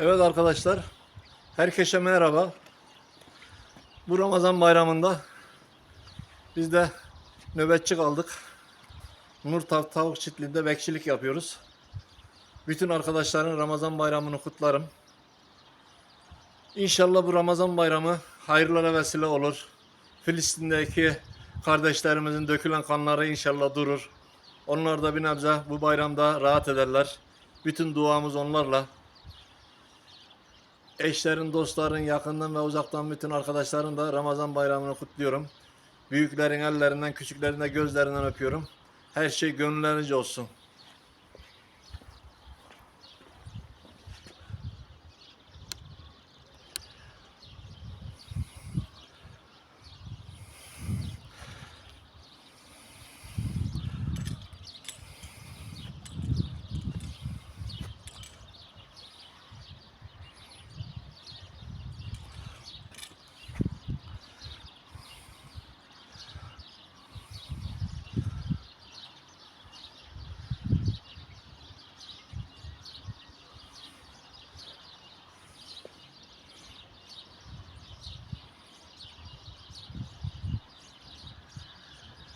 Evet arkadaşlar, herkese merhaba. Bu Ramazan bayramında biz de nöbetçi kaldık. Nur Tav Tavuk Çiftliği'nde bekçilik yapıyoruz. Bütün arkadaşların Ramazan bayramını kutlarım. İnşallah bu Ramazan bayramı hayırlara vesile olur. Filistin'deki kardeşlerimizin dökülen kanları inşallah durur. Onlar da bir nebze bu bayramda rahat ederler. Bütün duamız onlarla. Eşlerin, dostların, yakından ve uzaktan bütün arkadaşların da Ramazan bayramını kutluyorum. Büyüklerin ellerinden, küçüklerin de gözlerinden öpüyorum. Her şey gönüllerince olsun.